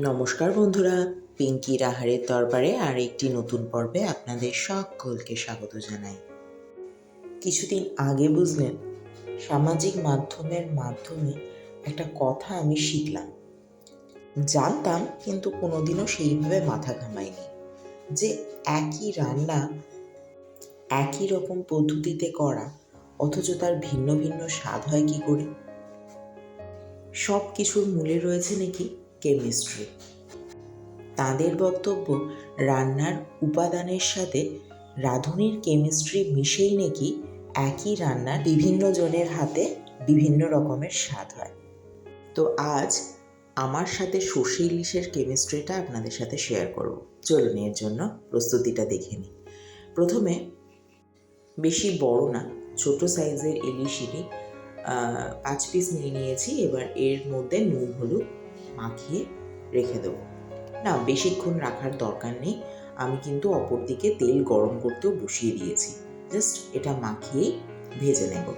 নমস্কার বন্ধুরা, পিঙ্কি রাহারের দরবারে আর একটি নতুন পর্বে আপনাদের সকলকে স্বাগত জানাই। কিছুদিন আগে বুঝলেন, সামাজিক মাধ্যমের মাধ্যমে একটা কথা আমি শিখলাম। জানতাম, কিন্তু কোনোদিনও সেইভাবে মাথা ঘামাইনি যে একই রান্না, একই রকম পদ্ধতিতে করা, অথচ তার ভিন্ন ভিন্ন স্বাদ হয় কি করে? সব কিছুর মূলে রয়েছে নাকি কেমিস্ট্রি। তাদের বক্তব্য রান্নার উপাদানের সাথে রাঁধুনির কেমিস্ট্রি মিশেই নাকি একই রান্নার বিভিন্ন জনের হাতে বিভিন্ন রকমের স্বাদ হয়। তো আজ আমার সাথে সর্ষে ইলিশের কেমিস্ট্রিটা আপনাদের সাথে শেয়ার করব। চলুন এর জন্য প্রস্তুতিটা দেখে নিই। প্রথমে বেশি বড় না ছোট সাইজের ইলিশিরই আহ, পাঁচ পিস নিয়ে নিয়েছি। এবার এর মধ্যে নুন হলুদ মাখিয়ে রেখে দেবো। না, বেশিক্ষণ রাখার দরকার নেই। আমি কিন্তু অপর দিকে তেল গরম করতেও বসিয়ে দিয়েছি। জাস্ট এটা মাখিয়েই ভেজে নেব।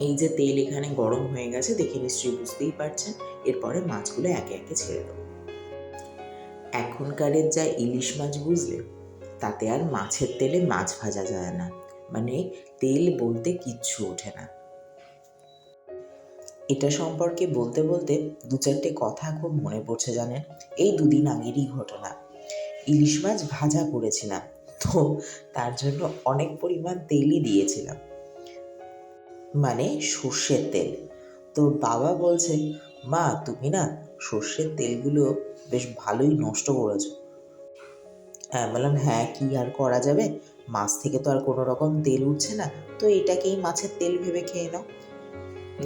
এই যে তেল এখানে গরম হয়ে গেছে, দেখে নিশ্চয়ই বুঝতেই পারছেন। এরপরে মাছগুলো একে একে ছেড়ে দেবো। এখনকারের যা ইলিশ মাছ বুঝলে, তাতে আর মাছের তেলে মাছ ভাজা যায় না। মানে তেল বলতে কিচ্ছু ওঠে না। এটা সম্পর্কে বলতে বলতে দু চারটে কথা খুব মনে পড়ছে জানেন? এই দুদিন আগেরই ঘটনা। ইলিশ মাছ ভাজা করেছিলাম, তো তার জন্য অনেক পরিমাণ তেলই দিয়েছিলাম। মানে সর্ষের তেল। তো বাবা বলছে, মা, তুমি না সর্ষের তেলগুলো বেশ ভালোই নষ্ট করেছ। হ্যাঁ বললাম হ্যাঁ কি আর করা যাবে? মাছ থেকে তো আর কোনো রকম তেল উঠছে না। তো এটাকেই মাছের তেল ভেবে খেয়ে নাও।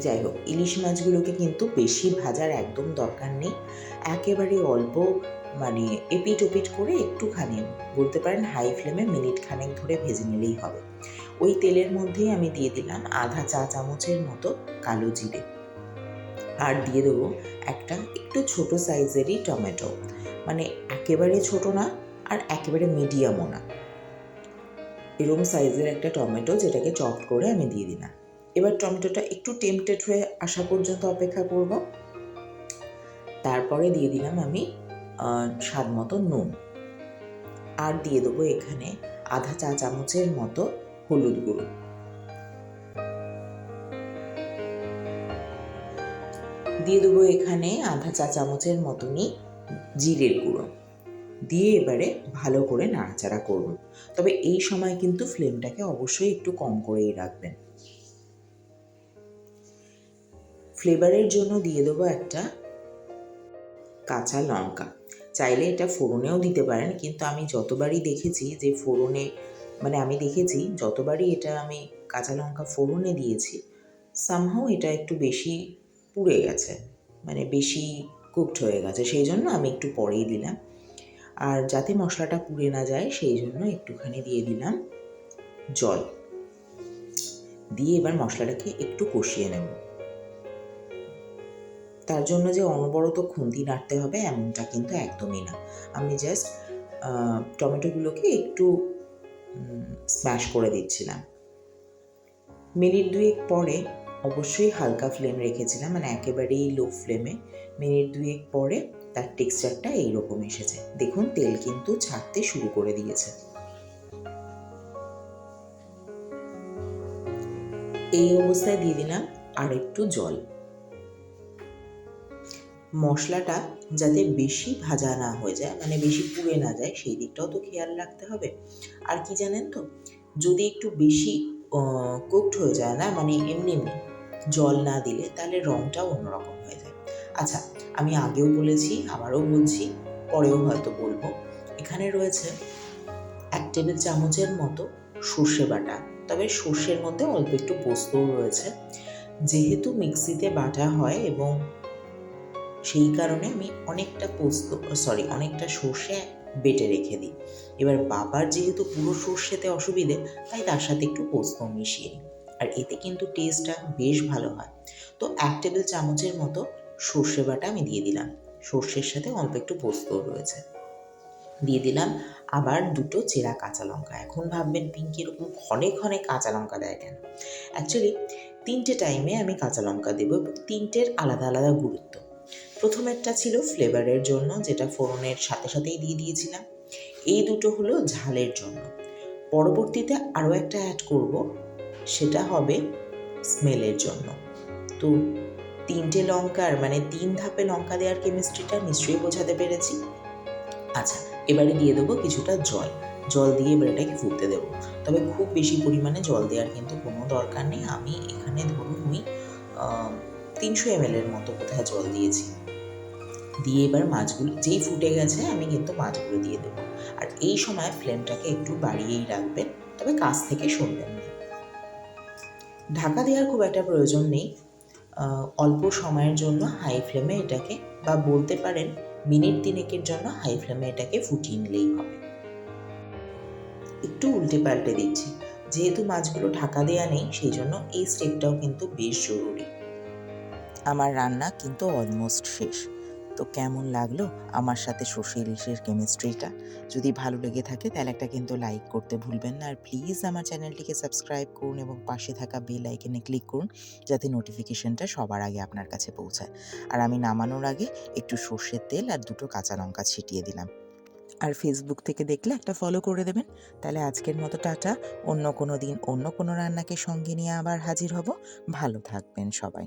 যাই হোক, ইলিশ মাছগুলোকে কিন্তু বেশি ভাজার একদম দরকার নেই। একেবারে অল্প মানে এপিট ওপিট করে একটুখানি, বলতে পারেন হাই ফ্লেমে মিনিট খানেক ধরে ভেজে নিলেই হবে। ওই তেলের মধ্যেই আমি দিয়ে দিলাম আধা চা চামচের মতো কালো জিরে। আর দিয়ে দেবো একটা একটু ছোট সাইজেরই টমেটো। মানে একেবারে ছোট না, আর একেবারে মিডিয়ামও না। এরকম সাইজের একটা টমেটো যেটাকে চপ করে আমি দিয়ে দিলাম। এবার টমেটোটা একটু টেম্পটেড হয়ে আসা পর্যন্ত অপেক্ষা করব। তারপরে দিয়ে দিলাম আমি স্বাদ মতো নুন। আর দিয়ে দেবো এখানে আধা চা চামচের মতো হলুদ গুঁড়ো। দিয়ে দেবো এখানে আধা চা চামচের মতনই জিরের গুঁড়ো। দিয়ে এবারে ভালো করে নাড়াচাড়া করব। তবে এই সময় কিন্তু ফ্লেমটাকে অবশ্যই একটু কম করেই রাখবেন। ফ্লেভারের জন্য দিয়ে দেবো একটা কাঁচা লঙ্কা। চাইলে এটা ফোড়নেও দিতে পারেন, কিন্তু আমি যতবারই দেখেছি যে ফোড়নে মানে আমি দেখেছি যতবারই এটা আমি কাঁচা লঙ্কা ফোড়নে দিয়েছি সামহাও এটা একটু বেশি পুড়ে গেছে মানে বেশি কুকড হয়ে গেছে। সেই জন্য আমি একটু পরেই দিলাম। আর যাতে মশলাটা পুড়ে না যায়, সেই জন্য একটুখানি দিয়ে দিলাম জল। দিয়ে এবার মশলাটাকে একটু কষিয়ে নেব। তার জন্য যে অনবরত খুন্তি নাড়তে হবে এমনটা কিন্তু একদমই না। আমি জাস্ট টমেটোগুলোকে একটু স্ম্যাশ করে দিচ্ছিলাম। মিনিট দুয়েক পরে অবশ্যই হালকা ফ্লেম রেখেছিলাম মানে একেবারেই লো ফ্লেমে মিনিট দুয়েক পরে তার টেক্সচারটা এইরকম এসেছে। দেখুন, তেল কিন্তু ছাড়তে শুরু করে দিয়েছে। এই অবস্থায় দিয়ে দিলাম আর একটু জল। মশলাটা যাতে বেশি ভাজা না হয়ে যায় মানে বেশি পুড়ে না যায়, সেই দিকটাও তো খেয়াল রাখতে হবে। আর কি জানেন তো, যদি একটু বেশি কুকড হয়ে যায় না মানে এমনি এমনি জল না দিলে, তাহলে রঙটাও অন্যরকম হয়ে যায়। আচ্ছা আমি আগেও বলেছি, আবারও বলছি, পরেও হয়তো বলব। এখানে রয়েছে এক টেবিল চামচের মতো সর্ষে বাটা, তবে সর্ষের মধ্যে অল্প একটু পোস্তও রয়েছে। যেহেতু মিক্সিতে বাটা হয় এবং সেই কারণে আমি অনেকটা পোস্ত সরি অনেকটা সর্ষে বেটে রেখে দিই। এবার বাবার যেহেতু পুরো সর্ষেতে অসুবিধে, তাই তার সাথে একটু পোস্ত মিশিয়ে নিই। আর এতে কিন্তু টেস্টটা বেশ ভালো হয়। তো এক টেবিল চামচের মতো সর্ষে বাটা আমি দিয়ে দিলাম। সর্ষের সাথে অল্প একটু পোস্তও রয়েছে। দিয়ে দিলাম আবার দুটো চেরা কাঁচা লঙ্কা। এখন ভাববেন পিঙ্কি এরকম ক্ষণে ক্ষণে কাঁচা লঙ্কা দেয় কেন? অ্যাকচুয়ালি তিনটে টাইমে আমি কাঁচা লঙ্কা দেবো তিনটের আলাদা আলাদা গুরুত্ব। প্রথমেরটা ছিল ফ্লেভারের জন্য, যেটা ফোড়নের সাথে সাথেই দিয়ে দিয়েছিলাম। এই দুটো হলো ঝালের জন্য। পরবর্তীতে আরও একটা অ্যাড করব, সেটা হবে স্মেলের জন্য। তো তিনটে লঙ্কার মানে তিন ধাপে লঙ্কা দেওয়ার কেমিস্ট্রিটা নিশ্চয়ই বোঝাতে পেরেছি। আচ্ছা এবারে দিয়ে দেবো কিছুটা জল। জল দিয়ে এবার এটাকে ফুটতে দেবো। তবে খুব বেশি পরিমাণে জল দেওয়ার কিন্তু কোনো দরকার নেই। আমি এখানে ধরুন ওই তিনশো এম এর মতো কোথায় জল দিয়েছি। দিয়ে এবার মাছগুলো, যেই ফুটে গেছে, আমি কিন্তু মাছগুলো দিয়ে দেবো। আর এই সময় ফ্লেমটাকে একটু বাড়িয়েই রাখবেন, তবে কাছ থেকে শুনবেন না। ঢাকা দেওয়ার খুব একটা প্রয়োজন নেই। অল্প সময়ের জন্য হাই ফ্লেমে এটাকে, বা বলতে পারেন মিনিট তিনেকের জন্য হাই ফ্লেমে এটাকে ফুটিয়ে নিলেই হবে। একটু উল্টে পাল্টে দিচ্ছি। যেহেতু মাছগুলো ঢাকা দেওয়া নেই, সেই জন্য এই স্টেপটাও কিন্তু বেশ জরুরি। আমার রান্না কিন্তু অলমোস্ট শেষ। তো কেমন লাগল আমার সাথে ইলিশের কেমিস্ট্রিটা যদি ভালো লেগে থাকে তাহলে একটা কিন্তু লাইক করতে ভুলবেন না। আর প্লিজ আমার চ্যানেলটিকে সাবস্ক্রাইব করুন এবং পাশে থাকা বেল আইকনে ক্লিক করুন যাতে নোটিফিকেশনটা সবার আগে আপনার কাছে পৌঁছায়। আর আমি নামানোর আগে একটু সর্ষের তেল আর দুটো কাঁচা লঙ্কা ছিটিয়ে দিলাম। আর ফেসবুক থেকে দেখলে একটা ফলো করে দেবেন। তাহলে আজকের মতো টাটা। অন্য কোনো দিন অন্য কোনো রান্নাকে সঙ্গে নিয়ে আবার হাজির হব। ভালো থাকবেন সবাই।